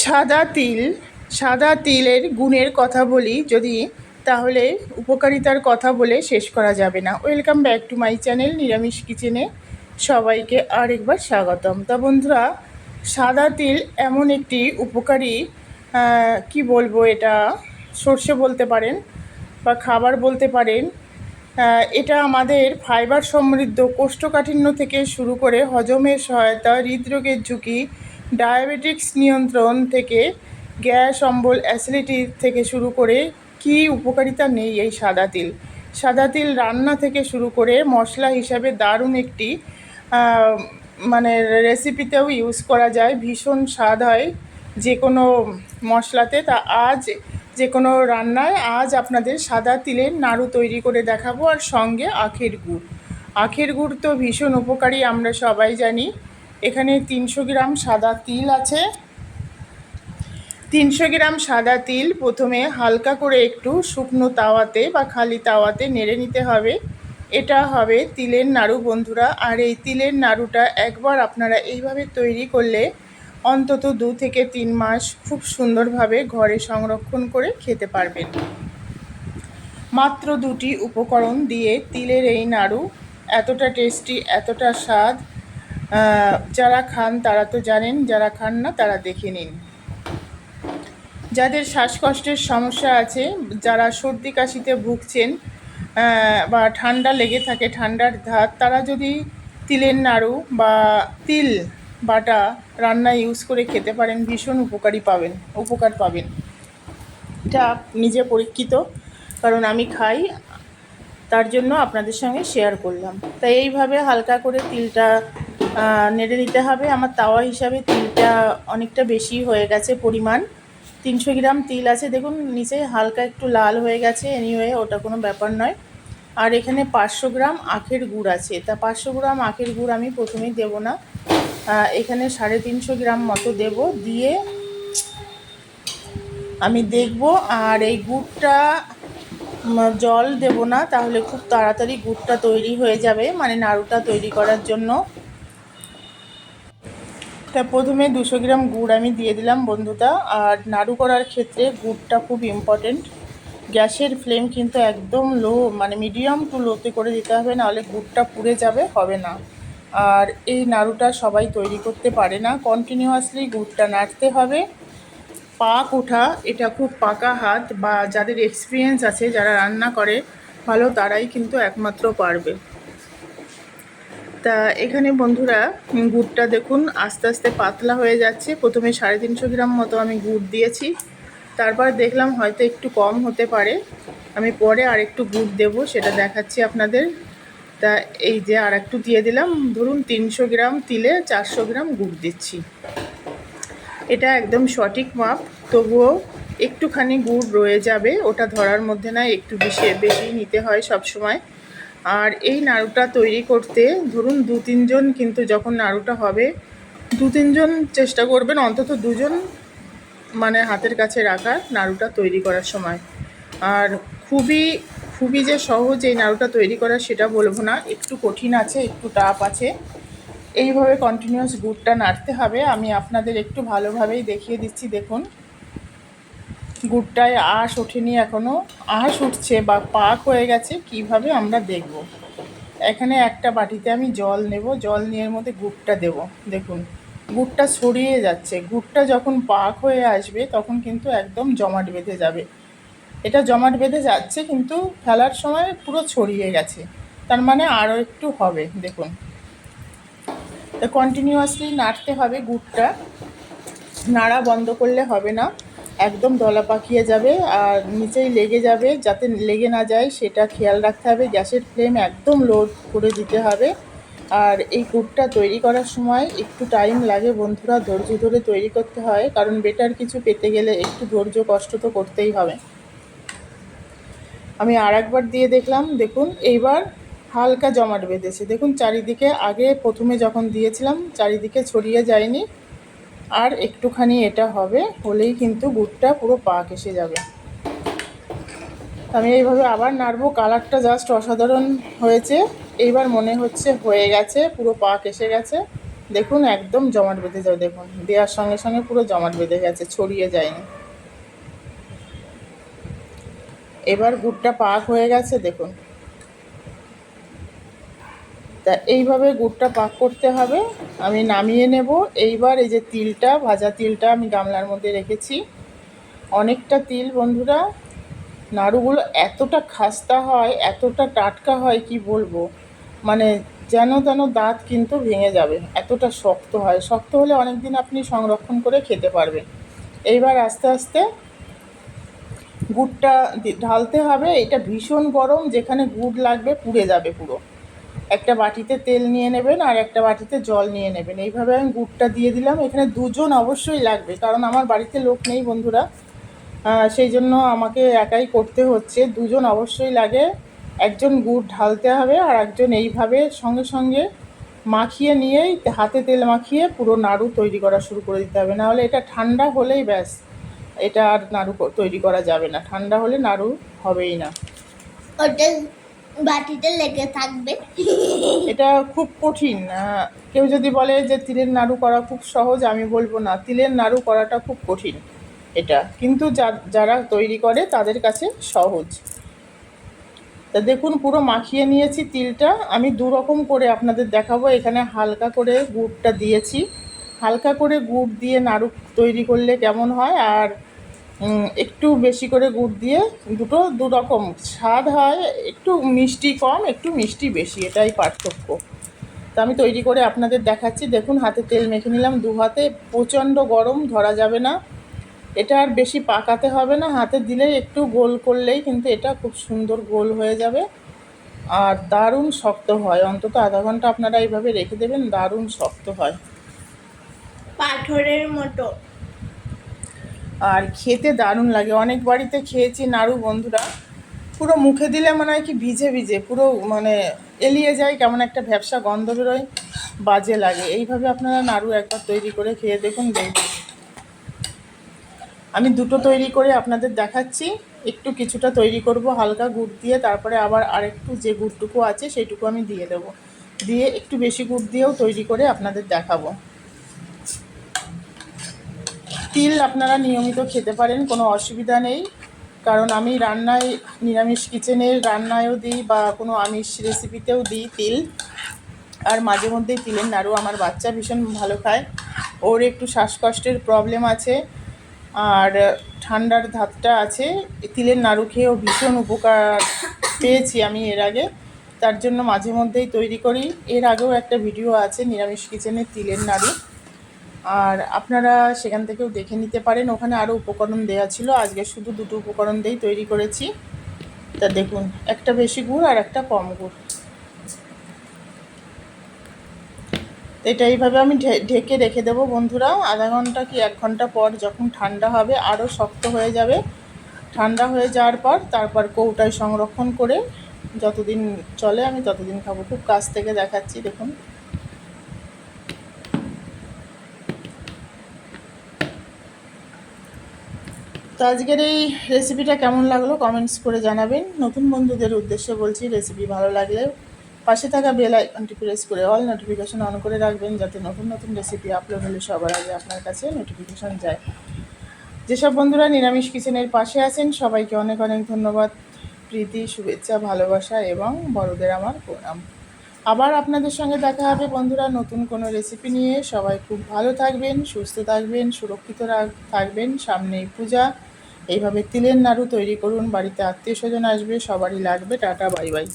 সাদা তিল, সাদা তিলের গুণের কথা বলি যদি, তাহলে উপকারিতার কথা বলে শেষ করা যাবে না। Welcome back to my channel নিরামিষ কিচেনে সবাইকে আরেকবার স্বাগতম। তা বন্ধুরা, সাদা তিল এমন একটি উপকারী কি বলব এটা, সর্ষে বলতে পারেন বা খাবার বলতে পারেন এটা আমাদের ফাইবার সমৃদ্ধ কোষ্ঠকাঠিন্য থেকে শুরু করে হজমের সহায়তা, হৃদরোগের ঝুঁকি ডায়াবেটিক্স নিয়ন্ত্রণ থেকে গ্যাস, অম্বল, অ্যাসিডিটি থেকে শুরু করে কি উপকারিতা নেই এই সাদা তিল? সাদা তিল রান্না থেকে শুরু করে মশলা হিসাবে দারুণ একটি মানে রেসিপিতেও ইউজ করা যায়। ভীষণ স্বাদ হয় যে কোনো মশলাতে। তা আজ যে কোনো রান্নায় আজ আপনাদের সাদা তিলের নাড়ু তৈরি করে দেখাবো। আর সঙ্গে আখের গুড়। আখের গুড় তো ভীষণ উপকারী, আমরা সবাই জানি। এখানে তিনশো গ্রাম সাদা তিল আছে। তিনশো গ্রাম সাদা তিল প্রথমে হালকা করে একটু শুকনো তাওয়াতে বা খালি তাওয়াতে নেড়ে নিতে হবে। এটা হবে তিলের নাড়ু, বন্ধুরা। আর এই তিলের নাড়ুটা একবার আপনারা এইভাবে তৈরি করলে অন্তত দু থেকে তিন মাস খুব সুন্দরভাবে ঘরে সংরক্ষণ করে খেতে পারবেন। মাত্র দুটি উপকরণ দিয়ে তিলের এই নাড়ু, এতটা টেস্টি, এতটা স্বাদ। যারা খান তারা তো জানেন, যারা খান না তারা দেখে নিন। যাদের শ্বাসকষ্টের সমস্যা আছে, যারা সর্দি কাশিতে ভুগছেন বা ঠান্ডা লেগে থাকে, ঠান্ডার ধাত, তারা যদি তিলের নাড়ু বা তিল বাটা রান্না ইউজ করে খেতে পারেন, ভীষণ উপকারী পাবেন, উপকার পাবেন। এটা নিজে পরীক্ষিত, কারণ আমি খাই, তার জন্য আপনাদের সঙ্গে শেয়ার করলাম। তাই এইভাবে হালকা করে তিলটা নেড়ে নিতে হবে। আমার তাওয়া হিসাবে তিলটা অনেকটা বেশি হয়ে গেছে পরিমাণ। তিনশো গ্রাম তিল আছে। দেখুন, নিচে হালকা একটু লাল হয়ে গেছে। এনিওয়ে ওটা কোনো ব্যাপার নয়। আর এখানে পাঁচশো গ্রাম আখের গুড় আছে। তা পাঁচশো গ্রাম আখের গুড় আমি প্রথমেই দেবো না। এখানে সাড়ে তিনশো গ্রাম মতো দেব। দিয়ে আমি দেখব। আর এই গুড়টা জল দেব না। তাহলে খুব তাড়াতাড়ি গুড়টা তৈরি হয়ে যাবে। মানে নাড়ুটা তৈরি করার জন্য। তা প্রথমে দুশো গ্রাম গুড় আমি দিয়ে দিলাম বন্ধুটা আর নাড়ু করার ক্ষেত্রে গুড়টা খুব ইম্পর্টেন্ট গ্যাসের ফ্লেম কিন্তু একদম লো মানে মিডিয়াম টু লোতে করে দিতে হবে, নাহলে গুড়টা পুড়ে যাবে, হবে না। আর এই নাড়ুটা সবাই তৈরি করতে পারে না কন্টিনিউয়াসলি গুড়টা নাড়তে হবে। পাক ওঠা, এটা খুব পাকা হাত, বা যাদের এক্সপিরিয়েন্স আছে, যারা রান্না করে, ভালো তারাই কিন্তু একমাত্র পারবে। তা এখানে বন্ধুরা গুড়টা দেখুন, আস্তে আস্তে পাতলা হয়ে যাচ্ছে। প্রথমে সাড়ে তিনশো গ্রাম মতো আমি গুড় দিয়েছি। তারপর দেখলাম হয়তো একটু কম হতে পারে। আমি পরে আর একটু গুড় দেবো, সেটা দেখাচ্ছি আপনাদের। তা এই যে আর একটু দিয়ে দিলাম। ধরুন তিনশো গ্রাম তিলে চারশো গ্রাম গুড় দিচ্ছি। এটা একদম সঠিক মাপ, তবুও একটুখানি গুড় রয়ে যাবে। ওটা ধরার মধ্যে না, একটু বেশি বেশি নিতে হয় সব সময় আর এই নাড়ুটা তৈরি করতে ধরুন দু তিনজন কিন্তু যখন নাড়ুটা হবে, দু তিনজন চেষ্টা করবেন অন্তত দুজন মানে হাতের কাছে রাখার নাড়ুটা তৈরি করার সময়। আর খুবই খুবই যে সহজ এই নাড়ুটা তৈরি করা সেটা বলব না, একটু কঠিন আছে, একটু টাফ আছে। এইভাবে কন্টিনিউয়াস গুড়টা নাড়তে হবে। আমি আপনাদের একটু ভালোভাবেই দেখিয়ে দিচ্ছি, দেখুন। গুড়টায় আঁশ ওঠেনি এখনও আঁশ উঠছে বা পাক হয়ে গেছে, কীভাবে আমরা দেখব? এখানে একটা বাটিতে আমি জল নেব, জল নিয়ে মধ্যে গুড়টা দেব। দেখুন, গুড়টা ছড়িয়ে যাচ্ছে। গুড়টা যখন পাক হয়ে আসবে, তখন কিন্তু একদম জমাট বেঁধে যাবে। এটা জমাট বেঁধে যাচ্ছে, কিন্তু ফেলার সময় পুরো ছড়িয়ে গেছে। তার মানে আরও একটু হবে, দেখুন। তো কন্টিনিউয়াসলি নাড়তে হবে গুড়টা। নাড়া বন্ধ করলে হবে না। একদম দলা পাকিয়ে যাবে আর নিচেই লেগে যাবে, যাতে লেগে না যায় সেটা খেয়াল রাখতে হবে। গ্যাসের ফ্লেম একদম লো করে দিতে হবে। আর এই গুড়টা তৈরি করার সময় একটু টাইম লাগে বন্ধুরা, ধৈর্য ধরে তৈরি করতে হয়, কারণ বেটার কিছু পেতে গেলে একটু ধৈর্য কষ্ট তো করতেই হবে। আমি আর একবার দিয়ে দেখলাম, দেখুন, এইবার হালকা জমাট বেঁধেছে। দেখুন, চারিদিকে আগে প্রথমে যখন দিয়েছিলাম, চারিদিকে ছড়িয়ে যায়নি। আর একটুখানি এটা হবে, হলেই কিন্তু গুড়টা পুরো পাক এসে যাবে। আমি এইভাবে আবার নাড়বো, কালারটা জাস্ট অসাধারণ হয়েছে। এইবার মনে হচ্ছে হয়ে গেছে, পুরো পাক এসে গেছে। দেখুন, একদম জমাট বেঁধে যাবে, দেখুন। দেওয়ার সঙ্গে সঙ্গে পুরো জমাট বেঁধে গেছে, ছড়িয়ে যায়নি। এবার গুড়টা পাক হয়ে গেছে, দেখুন। তা এইভাবে গুড়টা পাক করতে হবে। আমি নামিয়ে নেব। এইবার এই যে তিলটা, ভাজা তিলটা আমি গামলার মধ্যে রেখেছি। অনেকটা তিল বন্ধুরা, নাড়ুগুলো এতটা খাস্তা হয়, এতটা টাটকা হয়, কি বলব? মানে যেন তেন দাঁত কিন্তু ভেঙে যাবে, এতটা শক্ত হয়। শক্ত হলে অনেক দিন আপনি সংরক্ষণ করে খেতে পারবেন। এইবার আস্তে আস্তে গুড়টা ঢালতে হবে। এটা ভীষণ গরম, যেখানে গুড় লাগবে পুড়ে যাবে পুরো। একটা বাটিতে তেল নিয়ে নেবেন আর একটা বাটিতে জল নিয়ে নেবেন। এইভাবে আমি গুড়টা দিয়ে দিলাম। এখানে দুজন অবশ্যই লাগবে, কারণ আমার বাড়িতে লোক নেই বন্ধুরা। সেই জন্য আমাকে একাই করতে হচ্ছে। দুজন অবশ্যই লাগে। একজন গুড় ঢালতে হবে আর একজন এইভাবে সঙ্গে সঙ্গে মাখিয়ে নিয়েই হাতে তেল মাখিয়ে পুরো নাড়ু তৈরি করা শুরু করে দিতে হবে। নাহলে এটা ঠান্ডা হলেই ব্যাস, এটা আর নাড়ু তৈরি করা যাবে না। ঠান্ডা হলে নাড়ু হবেই না। বাটিতে লেগে থাকবে। এটা খুব কঠিন। কেউ যদি বলে যে তিলের নাড়ু করা খুব সহজ, আমি বলব না। তিলের নাড়ু করাটা খুব কঠিন এটা। কিন্তু যারা তৈরি করে তাদের কাছে সহজ। তা দেখুন, পুরো মাখিয়ে নিয়েছি তিলটা। আমি দু রকম করে আপনাদের দেখাবো। এখানে হালকা করে গুড়টা দিয়েছি। হালকা করে গুড় দিয়ে নাড়ু তৈরি করলে কেমন হয়? আর একটু বেশি করে গুড় দিয়ে দুটো দু রকম। স্বাদ হয় একটু মিষ্টি কম, একটু মিষ্টি বেশি, এটাই পার্থক্য। তো আমি তৈরি করে আপনাদের দেখাচ্ছি। দেখুন, হাতে তেল মেখে নিলাম দু হাতে। প্রচণ্ড গরম, ধরা যাবে না। এটা আর বেশি পাকাতে হবে না। হাতে দিলেই একটু গোল করলেই কিন্তু এটা খুব সুন্দর গোল হয়ে যাবে। আর দারুণ শক্ত হয়। অন্তত আধা ঘণ্টা আপনারা এইভাবে রেখে দেবেন, দারুণ শক্ত হয়। পাথরের মতো। আর খেতে দারুণ লাগে। অনেক বাড়িতে খেয়েছি নাড়ু বন্ধুরা। পুরো মুখে দিলে মনে হয় কি ভিজে ভিজে, পুরো মানে এলিয়ে যায়, কেমন একটা ভ্যাবসা গন্ধ বেরোয়, বাজে লাগে। এইভাবে আপনারা নাড়ু একবার তৈরি করে খেয়ে দেখুন দেখুন। আমি দুটো তৈরি করে আপনাদের দেখাচ্ছি। একটু কিছুটা তৈরি করব, হালকা গুড় দিয়ে, তারপরে আবার আরেকটু যে গুড়টুকু আছে, সেইটুকু আমি দিয়ে দেবো। দিয়ে একটু বেশি গুড় দিয়েও তৈরি করে আপনাদের দেখাবো। তিল আপনারা নিয়মিত খেতে পারেন, কোনো অসুবিধা নেই। কারণ আমি রান্নায়, নিরামিষ কিচেনের রান্নায়ও দিই বা কোনো আমিষ রেসিপিতেও দিই তিল। আর মাঝে মধ্যেই তিলের নাড়ু আমার বাচ্চা ভীষণ ভালো খায়। ওর একটু শ্বাসকষ্টের প্রবলেম আছে। আর ঠান্ডার ধাতটা আছে। তিলের নাড়ু খেয়েও ভীষণ উপকার পেয়েছি আমি এর আগে। তার জন্য মাঝে মধ্যেই তৈরি করি। এর আগেও একটা ভিডিও আছে নিরামিষ কিচেনের তিলের নাড়ু। আর আপনারা সেখান থেকেও দেখে নিতে পারেন। ওখানে আরও উপকরণ দেওয়া ছিল। আজকে শুধু দুটো উপকরণ দিয়েই তৈরি করেছি। তা দেখুন, একটা বেশি গুড় আর একটা কম গুড়। এটা এইভাবে আমি ঢেকে রেখে দেবো বন্ধুরা। আধা ঘণ্টা কি এক ঘণ্টা পর যখন ঠান্ডা হবে আরও শক্ত হয়ে যাবে। ঠান্ডা হয়ে যাওয়ার পর তারপর কৌটায় সংরক্ষণ করে যতদিন চলে আমি ততদিন খাব। খুব কাছ থেকে দেখাচ্ছি, দেখুন। তো আজকের এই রেসিপিটা কেমন লাগল কমেন্টস করে জানাবেন। নতুন বন্ধুদের উদ্দেশ্যে বলছি রেসিপি ভালো লাগলে পাশে থাকা বেল আইকনটি প্রেস করে অল নোটিফিকেশন অন করে রাখবেন যাতে নতুন নতুন রেসিপি আপলোড হলে সবার আগে আপনার কাছে নোটিফিকেশন যায়। যেসব বন্ধুরা নিরামিষ কিচেনের পাশে আছেন, সবাইকে অনেক অনেক ধন্যবাদ। প্রীতি, শুভেচ্ছা, ভালোবাসা এবং বড়দের আমার প্রণাম। আবার আপনাদের সঙ্গে দেখা হবে বন্ধুরা নতুন কোনো রেসিপি নিয়ে। সবাই খুব ভালো থাকবেন, সুস্থ থাকবেন, সুরক্ষিত থাকবেন। সামনেই পূজা। এইভাবে তিলের নাড়ু তৈরি করুন বাড়িতে আত্মীয় স্বজন আসবে সবারই লাগবে টাটা বাই বাই।